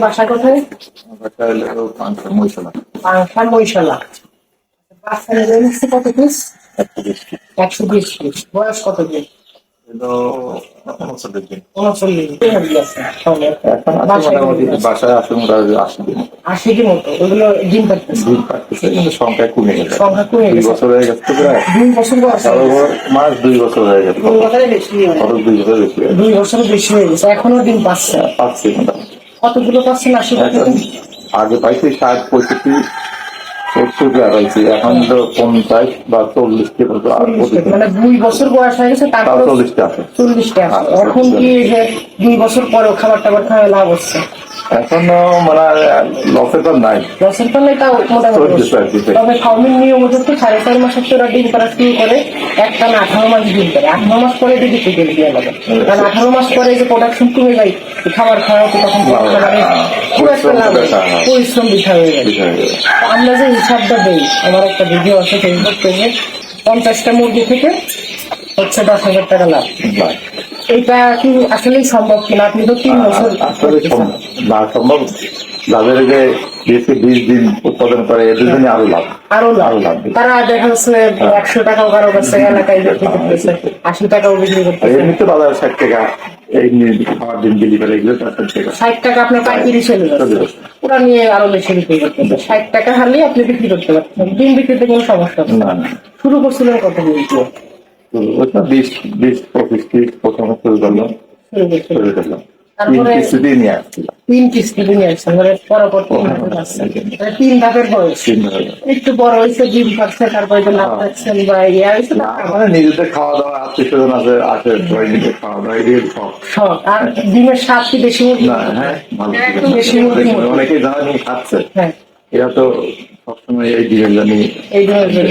বাসা কোথায় মহিষলা কত পিস একশো বিশ একশো বিশ। পিস বয়স কত দিন দিন বাসায় মোটামুটি আশি আশি মতো? ওগুলো ডিম কিন্তু সংখ্যা কমে গেছে। সংখ্যা কমে দুই বছর হয়ে গেছে তো প্রায়। দুই বছর মাস দুই বছর হয়ে গেছে। দুই বছরের বেশি দুই বছর বেশি হয়ে দুই বছরের বেশি হয়ে গেছে। এখনও ডিম পাচ্ছে পাচ্ছি কতগুলো পাচ্ছেন আশি আগে পাইছি ষাট পঁয়ষট্টি সত্তর টাকা এখন তো পঞ্চাশ বা চল্লিশ কে পর্যন্ত আর প্রতিদিন। মানে দুই বছর বয়স হয়ে গেছে তারপর চল্লিশটা চল্লিশটা হ্যাঁ, এখন কি যে দুই বছর পরেও খাবার টাবার খাওয়া লাভ হচ্ছে? এখনও মানে লসের তো নাই। লসের পাল্লাই তাও মোটামুটি চলছে আর কি। তবে ফার্মিং নিয়ম হচ্ছে সাড়ে চার মাসের তোরা ডিম করা শুরু করে? একটা না আঠারো মাস ডিম করে। আঠারো মাস পরে দিয়ে লাগে কারণ আঠারো মাস পরে যে প্রোডাকশন কমে যায় খাবার খাওয়া তো তখন খুব একটা লাভ হয়। পরিশ্রম বৃথা হয়ে যায় আমরা যে হিসাবটা দেই। আমার একটা ভিডিও আছে ফেসবুক পেজে পঞ্চাশটা মুরগি থেকে হচ্ছে দশ হাজার টাকা লাভ। এইটা এটা কি আসলেই সম্ভব কিনা? আপনি তো তিন বছর না সম্ভব যাদের যে বেশি বিশ দিন উৎপাদন করে এদের জন্য আরও লাভ আরও লাভ আরও লাভ। তারা দেখা যাচ্ছে একশো টাকাও কারও কাছে এলাকায় বিক্রি করতেছে আশি টাকাও বিক্রি করতেছে। এমনিতে বাজার ষাট টাকা এই খাওয়ার দিন বিলি করে এগুলো ষাট টাকা। আপনার পাইকারি চলে যাচ্ছে। ওরা নিয়ে আরও বেশি বিক্রি করতেছে। ষাট টাকা হারলে আপনি বিক্রি করতে পারছেন ডিম বিক্রিতে কোনো সমস্যা না। শুরু করছিলেন কত দিয়ে? বিশ বিশ পঁচিশ ত্রিশ প্রথমে শুরু করলাম শুরু তিন নিয়ে আসছিলাম তিন নিয়ে ধাপের বয়স। একটু বড় হয়েছে ডিম পাচ্ছে তারপরে যে লাভ পাচ্ছেন বা ইয়ে হয়েছে মানে নিজেদের খাওয়া দাওয়া আত্মীয় স্বজন আছে আছে সবাই নিজে খাওয়া দাওয়া এগুলো শখ। আর ডিমের স্বাদ কি বেশি মুরগি না হ্যাঁ একটু বেশি। অনেকেই জানি খাচ্ছে হ্যাঁ। এরা তো সবসময় এই ডিমের জানি এই ডিমের জন্য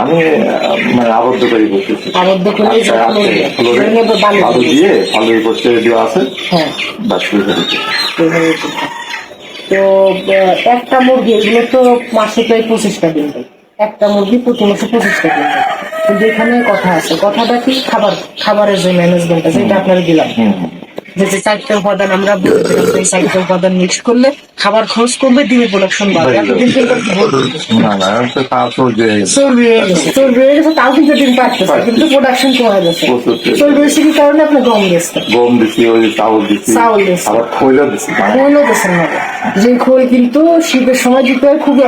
আমি মানে আবদ্ধ করে বলতেছি আবদ্ধ করে আচ্ছা, আছে, আলু দিয়ে। দিয়ে আলু করতে দেওয়া আছে হ্যাঁ বাস করে তো একটা মুরগি এগুলো তো মাসে প্রায় পঁচিশটা দিন দেয়। একটা মুরগি প্রতি মাসে পঁচিশটা দিন দেয়। কিন্তু এখানে কথা আছে কথাটা কি খাবার খাবারের যে ম্যানেজমেন্টটা যেটা আপনারা দিলাম। যে যে চারটে উপাদান আমরা এই চারটে উপাদান মিক্স করলে খাবার খরচ কমবে ডিমের প্রোডাকশন বাড়বে। এতদিন গেছে চর্বি হয়ে তাও কিন্তু ডিম পাচ্ছে কিন্তু প্রোডাকশন কমে গেছে প্রচুর চর্বি। চর্বি কি কারণে? আপনি গম গেছে গম দিছি ওই চাউল দিছি। চাউল দিছি। আবার দিছি। না। যে খোল কিন্তু শীতের সময় দিতে হয় খুবই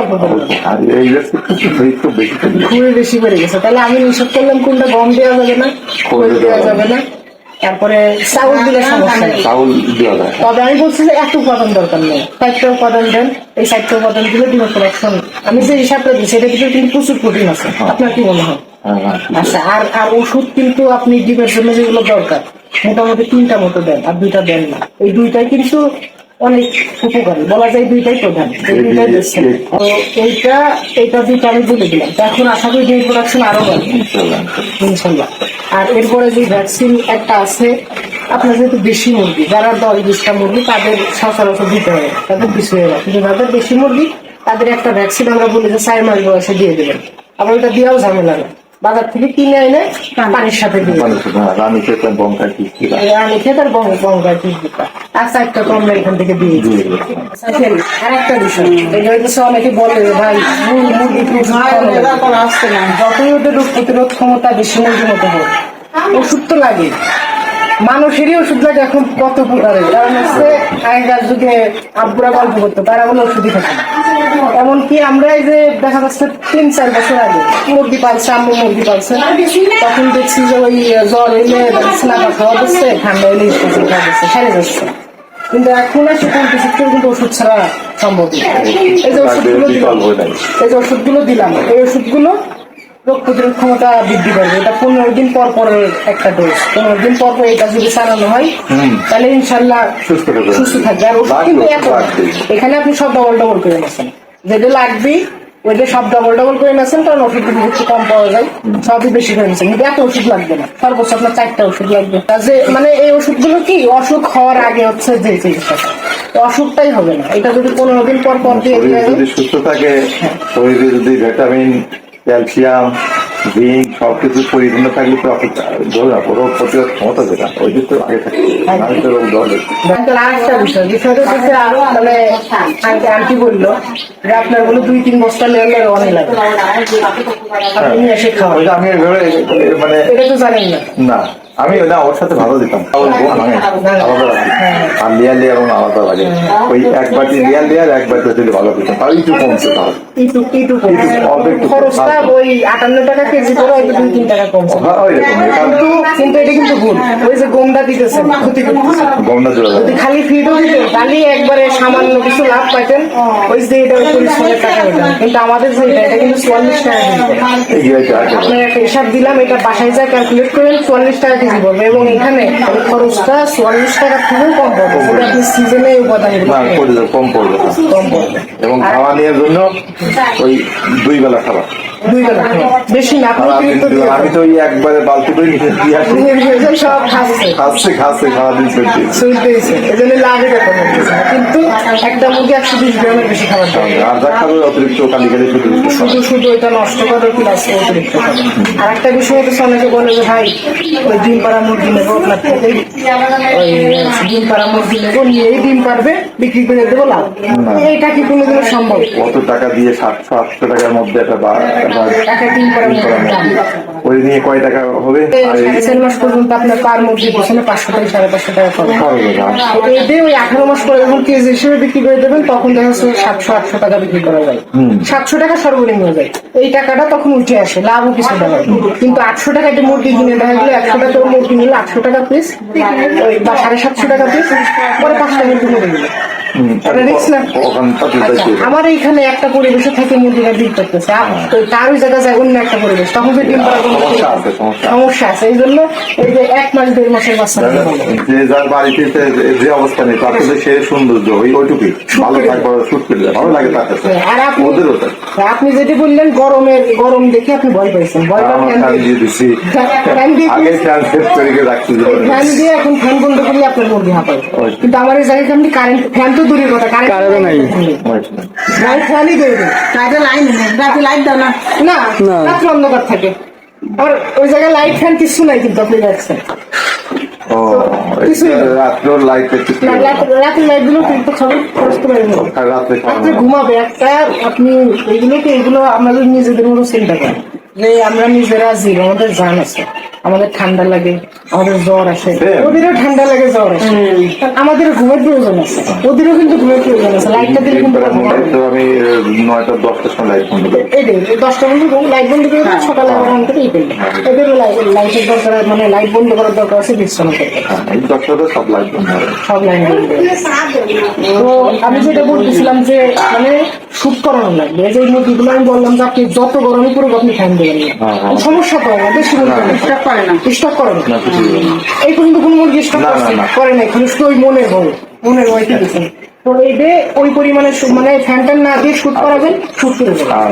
বেশি খুবই বেশি বেড়ে গেছে তাহলে আমি নিষেধ করলাম কোনটা গম দেওয়া যাবে না খোল দেওয়া যাবে না। তারপরে চাউল দিলে সমস্যা নেই। চাউল দেওয়া যায়। তবে আমি বলছি যে এত উপাদান দরকার নেই। চারটে উপাদান দেন এই চারটে উপাদান দিলে ডিমের প্রোডাকশন আমি যে হিসাবটা দিই সেটা কিন্তু কিন্তু প্রচুর প্রোটিন আছে। আপনার কি মনে হয় হ্যাঁ, হ্যাঁ। আচ্ছা আর আর ওষুধ কিন্তু আপনি ডিমের জন্য যেগুলো দরকার মোটামুটি তিনটা মতো দেন আর দুইটা দেন না। এই দুইটাই কিন্তু অনেক উপকারী বলা যায় দুইটাই প্রধান এই দুইটাই তো এইটা এইটা দুইটা আমি বলে দিলাম এখন আশা করি ডিম প্রোডাকশন আরও বাড়বে। ইনশাল্লাহ। আর এরপরে যে ভ্যাকসিন একটা আছে আপনার যেহেতু দেশি মুরগি যারা দশ বিশটা মুরগি তাদের সচরাচর দিতে হবে তাদের কিছু হয়ে কিন্তু যাদের দেশি মুরগি তাদের একটা ভ্যাকসিন আমরা বলি যে চার মাস বয়সে দিয়ে দেবেন। আবার ওটা দেওয়াও ঝামেলা না বাজার থেকে কিনে এনে পানির সাথে দিয়ে। মানুষ হ্যাঁ, রানী খেতে বঙ্কা কিস্তি আমি খেতে আর বঙ্গ দিতাম আর চারটা কমলা এখান থেকে দিয়ে দিয়ে আর একটা বিষয় এই অনেকে বলে ভাই মুর- মুরগি খুব না। যতই ওদের রোগ প্রতিরোধ ক্ষমতা বেশি মুরগির মতো হোক ওষুধ তো লাগে। মানুষেরই ওষুধ লাগে এখন কত প্রকারের কারণ হচ্ছে আগেকার যুগে আব্বুরা গল্প করতো তারা বলে ওষুধই থাকে এমনকি আমরা এই যে দেখা যাচ্ছে তিন চার বছর আগে মুরগি পালছে আম্মু মুরগি পালছে তখন দেখছি যে ওই জ্বর এলে স্নাপা খাওয়া দিচ্ছে ঠান্ডা এলে খাওয়া দিচ্ছে সেরে যাচ্ছে। কিন্তু এখন আর সেখান থেকে কিন্তু ওষুধ ছাড়া সম্ভব এই যে ওষুধগুলো দিলাম। এই যে ওষুধগুলো দিলাম এই ওষুধগুলো রোগ প্রতিরোধ ক্ষমতা বৃদ্ধি করবে। এটা পনেরো দিন পর পরের একটা ডোজ পনেরো দিন পর পর এটা যদি চালানো হয় তাহলে ইনশাল্লাহ সুস্থ থাকবে। আর ওষুধ কিন্তু এখানে আপনি সব ডবল ডবল করে যেটা লাগবে ওইটা সব ডবল ডবল করে নেছেন কারণ ওষুধ কম পাওয়া যায়। সবই বেশি করে নিচ্ছেন কিন্তু এত ওষুধ লাগবে না। সর্বোচ্চ আপনার চারটা ওষুধ লাগবে। যে মানে এই ওষুধগুলো কি অসুখ হওয়ার আগে হচ্ছে যে চিকিৎসাটা অসুখটাই হবে না। এটা যদি পনেরো দিন পর পর দিয়ে যদি সুস্থ থাকে শরীরে যদি ভিটামিন ক্যালসিয়াম জিঙ্ক সবকিছু পরিপূর্ণ থাকলে তো আপনি ধরুন রোগ প্রতিরোধ ক্ষমতা যেটা ওই তো আগে থাকে। আমি তো রোগ ধরে আরেকটা বিষয় বিষয়টা হচ্ছে আ- মানে আন্টি আন্টি বলল যে আপনার বলে দুই তিন বস্তা লেগে অনেক লাগে। আপনি নিয়ে এসে খাওয়ান। ওইটা আমি মানে এটা তো জানেন না। না। আমি না ওর সাথে ভালো দিতাম। আলাদা রাখি আর লিয়ার লিয়ার আমার আলাদা লাগে। ওই এক বাটি লিয়ার লিয়ার এক বাটি দিলে ভালো দিতাম তাও একটু কমছে কমছে। হ্যাঁ, আমাদের যে এটা এটা কিন্তু চুয়াল্লিশ টাকা আপনার একটা হিসাব দিলাম এটা বাসায় যা ক্যালকুলেট করেন চুয়াল্লিশ টাকা কেজি পড়বে এবং এখানে খরচটা চুয়াল্লিশ টাকা থেকেও কম পড়বে। সেটা আপনি সিজনে উপাদান কম পড়বে কম পড়বে। এবং খাওয়া নেওয়ার জন্য ওই দুই বেলা খাবার। বেশি না আর আমি অতিরিক্ত দিয়ে আমি তো ওই একবারে বালতি করে নিয়ে দিয়ে আসি। সব খাচ্ছে খাচ্ছে খাচ্ছে সারাদিন চলছে। চলতেছে এই জন্য লাভে কত হচ্ছে না। কিন্তু একটা মুরগি একশো বিশ গ্রামের বেশি খাবার খাবে আর যা খাবে অতিরিক্ত কালি কালি শুধু শুধু শুধু এটা নষ্ট করে প্লাস অতিরিক্ত আর একটা বিষয় হচ্ছে অনেকে বলে যে ভাই ওই ডিম পাড়া মুরগি নেব আপনার থেকে ওই ডিম পাড়া মুরগি নেব নিয়েই ডিম পারবে বিক্রি করে দেবো লাভ। এইটা কি কোনোদিনও সম্ভব? কত টাকা দিয়ে সাতশো আটশো টাকার মধ্যে একটা মুরগি। ওই নিয়ে কয় টাকা হবে? চার মাস পর্যন্ত আপনার পার মুরগির পিছনে পাঁচশো থেকে সাড়ে পাঁচশো টাকা খরচ। এতে ওই আঠারো মাস পরে যখন কেজি হিসেবে বিক্রি করে দেবেন তখন দেখা যাচ্ছে সাতশো আটশো টাকা বিক্রি করা যায়। সাতশো টাকা সর্বনিম্ন যায়। এই টাকাটা তখন উঠে আসে লাভও কিছু টাকা কিন্তু আটশো টাকা একটা মুরগি কিনে দেখা গেলো একশো টাকা মুরগি নিলে আটশো টাকা পিস ওই বা সাড়ে সাতশো টাকা পিস পরে পাঁচটা মুরগি মরে গেলো আচ্ছা। আমার এইখানে একটা পরিবেশে থেকে মুরগিরা ডিম করতেছে। তো তার ওই জায়গায় যায় অন্য একটা পরিবেশ। তখন তো ডিম পাড়ার কোনো সমস্যা আছে এই জন্য এই যে এক মাস দেড় মাসের বাচ্চা যে যার বাড়িতে যে- তার সে সৌন্দর্য ওই ওইটুকুই। ভালো থাকবে করে ভালো লাগে তার কাছে। আর আপনি ওদেরও আপনি যেটি বললেন গরমের গরম দেখে আপনি ভয় পাইছেন। ভয় ফ্যান দিয়ে। আগে ফ্যান সেট করে রাখছি। ফ্যান দিয়ে এখন ফ্যান বন্ধ করলে আপনার মুরগি হাঁপায়। ওই। কিন্তু আমার এই জায়গায় আপনি কারেন্ট ফ্যান তো দূরের কথা কারেন্ট নাই। ফ্যানই দিয়ে দেন রাতে লাইন রাতে লাইট দাও না। না রাত্রে অন্ধকার থাকে। আর ওই জায়গায় লাইট ফ্যান কিছু নাই কিন্তু আপনি দেখছেন। ও কিছুই না। রাত্রেও লাইট একটু না, রাত- রাতের লাইটগুলো কিন্তু খাবার খরচ করে নেব আর রাত্রে খাওয়া রাত্রে ঘুমাবে। একটা আপনি এগুলোকে এগুলো আমাদের নিজেদের মতো চিন্তা করেন যে আমরা নিজেরা জিরো আমাদের জান আছে। আমাদের ঠান্ডা লাগে আমাদের জ্বর আসে. ওদেরও ঠান্ডা লাগে জ্বর আসে। আমাদের ঘুমের প্রয়োজন আছে। ওদেরও কিন্তু ঘুমের প্রয়োজন আছে। লাইটটা দিলে কিন্তু ওরা ঘুমাবে। তো আমি নয়টা দশটার সময় লাইট বন্ধ করি এই দশটা বন্ধু লাইট বন্ধ করে সকালে আবার অন করে এই করবে লাইটের দরকার মানে লাইট বন্ধ করার দরকার আছে করতে হ্যাঁ, দশটাতে সব লাইট বন্ধ সব লাইন বন্ধ তো আমি যেটা বলতেছিলাম যে মানে শুট করানো লাগবে এই যে মুরগিগুলো আমি বললাম যে আপনি যত গরমে পড়ুক আপনি ফ্যান দেবেন। না হ্যাঁ, হ্যাঁ। সমস্যা করে না বেশি মুরগি স্টক করে না। স্টক করে না। এই পর্যন্ত কোনো মুরগি স্টক। করে না এখন শুধু ওই মনে ভয়। মনের ভয় কি দিচ্ছেন তো যে ওই পরিমাণে মানে ফ্যানটা না দিয়ে শুট করাবেন শুট করে দেবেন। হ্যাঁ।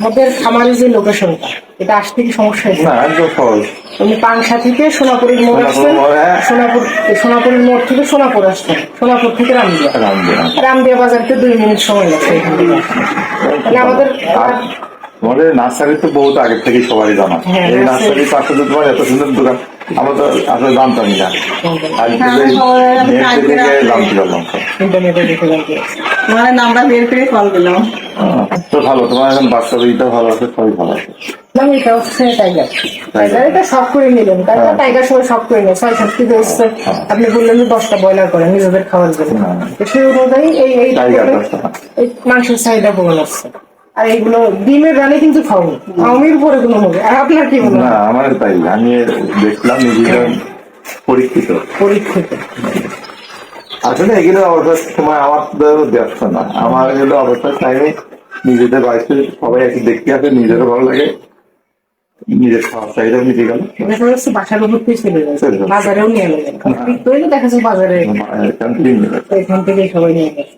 আমাদের খামারের যে লোকেশনটা এটা আসতে কি সমস্যা হয়েছে। না উনি পাংশা থেকে সোনাপুরের মোড় আসছেন। হ্যাঁ। সোনাপুর সোনাপুরের মোড় থেকে সোনাপুর আসছেন। সোনাপুর থেকে রামদিয়া। রামদিয়া। বাজারতে দুই মিনিট সময় লাগছে তাহলে আমাদের আর আমাদের নার্সারি তো বহুত আগে থেকেই সবারই জানা। হ্যাঁ, এই নার্সারি। পাশে তো তোমার এত সুন্দর দোকান আমরা তো আসলে জানতামই না। হ্যাঁ, থেকে সবাই আমি নেট থেকে জানতে পারলাম। ইন্টারনেটে দেখে জানতে তোমার নাম্বার বের করে কল দিলাম। হ্যাঁ, তো ভালো তোমার এখন বাচ্চা দুইটা ভালো আছে সবই ভালো আছে। না, এটা হচ্ছে টাইগার টাইগার এটা শখ করে নিলেন টাইগার। টাইগার সবাই শখ করে নেয় ছয় সাত কেজি হচ্ছে। আপনি বললেন যে দশটা ব্রয়লার করেন নিজেদের খাওয়ার জন্য। সেই অনুযায়ী এই এই মাংসের চাহিদা কমে যাচ্ছে আর এইগুলো ডিমের রানে কিন্তু উপরে কোনো হবে আর আপনার কি মনে না আমার তাই। আমি দেখলাম নিজেরা পরীক্ষিত। পরীক্ষিত। আসলে এগুলো সময় আমার ব্যবসা না। আমার এগুলো টাইমে নিজেদের বাড়িতে সবাই একটু দেখতে আসে নিজেরও ভালো লাগে। নিজের খাওয়ার চাহিদা মিটে গেল। দেখা বাসার উপর দিয়ে চলে যায়। বাজারেও নিয়ে দেখা বাজারে। এখান থেকে সবাই নিয়ে গেছে